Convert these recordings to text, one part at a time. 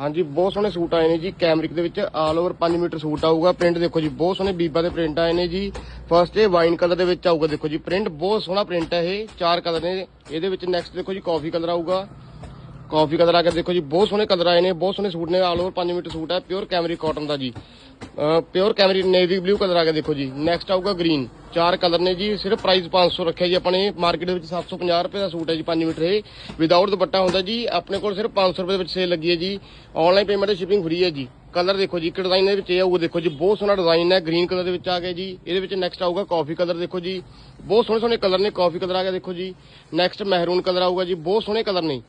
ਹਾਂਜੀ, ਬਹੁਤ ਸੋਹਣੇ ਸੂਟ ਆਏ ਨੇ ਜੀ, ਕੈਮਰਿਕ ਦੇ ਵਿੱਚ ਆਲ ਓਵਰ 5 ਮੀਟਰ ਸੂਟ ਆਊਗਾ। ਪ੍ਰਿੰਟ ਦੇਖੋ ਜੀ, ਬਹੁਤ ਸੋਹਣੇ ਬੀਬਾ ਦੇ ਪ੍ਰਿੰਟ ਆਏ ਨੇ ਜੀ। ਫਰਸਟ ਇਹ ਵਾਈਨ ਕਲਰ ਦੇ ਵਿੱਚ ਆਊਗਾ, ਦੇਖੋ ਜੀ ਪ੍ਰਿੰਟ ਬਹੁਤ ਸੋਹਣਾ ਪ੍ਰਿੰਟ ਹੈ ਇਹ, ਚਾਰ ਕਲਰ ਨੇ। ਇਹਦੇ ਵਿੱਚ ਨੈਕਸਟ ਦੇਖੋ ਜੀ ਕਾਫੀ ਕਲਰ ਆਊਗਾ। ਕਾਫੀ ਕਲਰ ਆ ਕੇ ਦੇਖੋ ਜੀ, ਬਹੁਤ ਸੋਹਣੇ ਕਲਰ ਆਏ ਨੇ, ਬਹੁਤ ਸੋਹਣੇ ਸੂਟ ਨੇ, ਆਲ ਓਵਰ 5 ਮੀਟਰ ਸੂਟ ਹੈ ਪਿਓਰ ਕੈਮਰੀ ਕਾਟਨ ਦਾ ਜੀ। Pure cambric navy blue colour ਆ ਕੇ ਦੇਖੋ ਜੀ। ਨੈਕਸਟ ਆਊਗਾ ਗ੍ਰੀਨ ਚਾਰ ਕਲਰ ਨੇ ਜੀ, ਸਿਰਫ ਪ੍ਰਾਈਸ 500 ਰੱਖਿਆ ਜੀ ਆਪਣੇ ਮਾਰਕੀਟ ਵਿੱਚ 750 ਰੁਪਏ ਦਾ ਸੂਟ ਹੈ ਜੀ 5 ਮੀਟਰ ਇਹ ਵਿਦਆਊਟ ਦੁਪੱਟਾ ਹੁੰਦਾ ਜੀ, ਆਪਣੇ ਕੋਲ ਸਿਰਫ 500 ਰੁਪਏ ਦੇ ਵਿੱਚ ਸੇਲ ਲੱਗੀ ਹੈ ਜੀ। ਆਨਲਾਈਨ ਪੇਮੈਂਟ ਸ਼ਿਪਿੰਗ ਫ੍ਰੀ ਹੈ ਜੀ। ਕਲਰ ਦੇਖੋ ਜੀ, ਇੱਕ ਡਿਜ਼ਾਈਨ ਦੇ ਵਿੱਚ ਇਹ ਆਊਗਾ, ਦੇਖੋ ਜੀ, ਬਹੁਤ ਸੋਹਣਾ ਡਿਜ਼ਾਈਨ ਹੈ ਗ੍ਰੀਨ ਕਲਰ ਦੇ ਵਿੱਚ ਆ ਗਿਆ ਜੀ। ਇਹਦੇ ਵਿੱਚ ਨੈਕਸਟ ਆਊਗਾ ਕਾਫੀ ਕਲਰ, ਦੇਖੋ ਜੀ। ਬਹੁਤ ਸੋਹਣੇ ਸੋਹਣੇ ਕਲਰ ਨੇ ਕਾਫੀ ਕਲਰ ਆ ਗਿਆ, ਦੇਖੋ ਜੀ। ਨੈਕਸਟ ਮਹਿਰੂਨ ਕਲਰ ਆਊਗਾ ਜੀ, ਬਹੁਤ ਸੋਹਣੇ ਕਲਰ ਨੇ।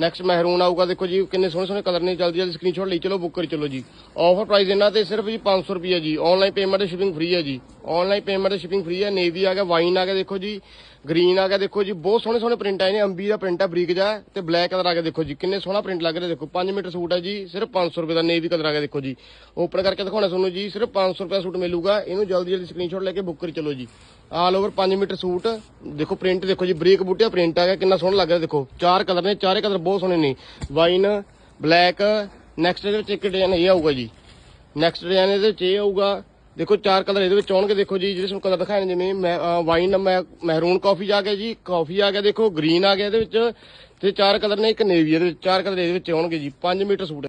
ਨੈਕਸਟ ਮਹਿਰੂਨ ਆਊਗਾ, ਦੇਖੋ ਜੀ, ਕਿੰਨੇ ਸੋਹਣੇ ਸੋਹਣੇ ਕਲਰ ਨੇ, ਜਲਦੀ ਜਲਦੀ ਸਕਰੀਨਸ਼ਾਟ ਲਈ, ਚਲੋ ਬੁੱਕ ਕਰੀ, ਚਲੋ ਜੀ। ਆਫਰ ਪ੍ਰਾਈਸ ਇਹਨਾਂ ਤੇ ਸਿਰਫ ਜੀ 500 ਰੁਪਏ ਜੀ ਆਨਲਾਈਨ ਪੇਮੈਂਟ ਸ਼ਿਪਿੰਗ ਫ੍ਰੀ ਹੈ ਜੀ। ਆਨਲਾਈਨ ਪੇਮੈਂਟ ਸ਼ਿਪਿੰਗ ਫ੍ਰੀ ਹੈ ਨੇਵੀ ਆ ਗਿਆ ਵਾਈਨ ਆ ਗਿਆ, ਦੇਖੋ ਜੀ ਗ੍ਰੀਨ ਆ ਗਿਆ, ਦੇਖੋ ਜੀ, ਬਹੁਤ ਸੋਹਣੇ ਸੋਹਣੇ ਪ੍ਰਿੰਟ ਆਏ ਨੇ, ਅੰਬੀ ਦਾ ਪ੍ਰਿੰਟ ਆ, ਬਰੀਕ ਜਾ ਤੇ ਬਲੈਕ ਕਲਰ ਆ ਗਿਆ, ਦੇਖੋ ਜੀ, ਕਿੰਨੇ ਸੋਹਣਾ ਪ੍ਰਿੰਟ ਲੱਗ ਰਿਹਾ, ਦੇਖੋ 5 ਮੀਟਰ ਸੂਟ ਹੈ ਜੀ, ਸਿਰਫ 500 ਰੁਪਏ ਦਾ ਨੇਵੀ ਕਲਰ ਆ ਗਿਆ, ਦੇਖੋ ਜੀ। ਓਪਨ ਕਰਕੇ ਦਿਖਾਉਣਾ ਤੁਹਾਨੂੰ ਜੀ, ਸਿਰਫ 500 ਰੁਪਏ ਦਾ ਸੂਟ ਮਿਲੂਗਾ, ਇਹਨੂੰ ਜਲਦੀ ਜਲਦੀ ਸਕਰੀਨਸ਼ਾਟ ਲੈ ਕੇ ਬੁੱਕ ਕਰੀ ਚਲੋ ਜੀ। ਆਲ ਓਵਰ 5 ਮੀਟਰ ਸੂਟ, ਦੇਖੋ ਪ੍ਰਿੰਟ ਦੇਖੋ ਜੀ, ਬਰੀਕ ਬੂਟਿਆ ਪ੍ਰਿੰਟ ਆ ਗਿਆ, ਕਿੰਨਾ ਸੋਹਣਾ ਲੱਗ ਰਿਹਾ, ਦੇਖੋ, ਚਾਰ ਕਲਰ ਨੇ, ਚਾਰੇ ਕਲਰ ਬਹੁਤ ਸੋਹਣੇ ਨੇ ਵਾਈਨ ਬਲੈਕ ਨੈਕਸਟ ਇਹਦੇ ਵਿੱਚ ਇੱਕ ਡਿਜ਼ਾਈਨ ਇਹ ਆਊਗਾ ਜੀ। ਨੈਕਸਟ ਡਿਜ਼ਾਈਨ ਇਹਦੇ ਵਿੱਚ ਇਹ ਆਊਗਾ ਦੇਖੋ, ਚਾਰ ਕਲਰ ਇਹਦੇ ਵਿੱਚ ਆਉਣਗੇ, ਦੇਖੋ ਜੀ, ਜਿਹੜੇ ਤੁਹਾਨੂੰ ਕਲਰ ਦਿਖਾਏ ਨੇ, ਜਿਵੇਂ ਵਾਈਨ ਮਹਿਰੂਨ ਕਾਫੀ ਆ ਗਿਆ ਜੀ ਕਾਫੀ ਆ ਗਿਆ, ਦੇਖੋ ਗ੍ਰੀਨ ਆ ਗਿਆ ਇਹਦੇ ਵਿੱਚ, ਤੇ ਚਾਰ ਕਲਰ ਨੇ ਇੱਕ ਨੇਵੀ ਇਹਦੇ ਵਿੱਚ, ਚਾਰ ਕਲਰ ਇਹਦੇ ਵਿੱਚ ਆਉਣਗੇ ਜੀ 5 ਮੀਟਰ ਸੂਟ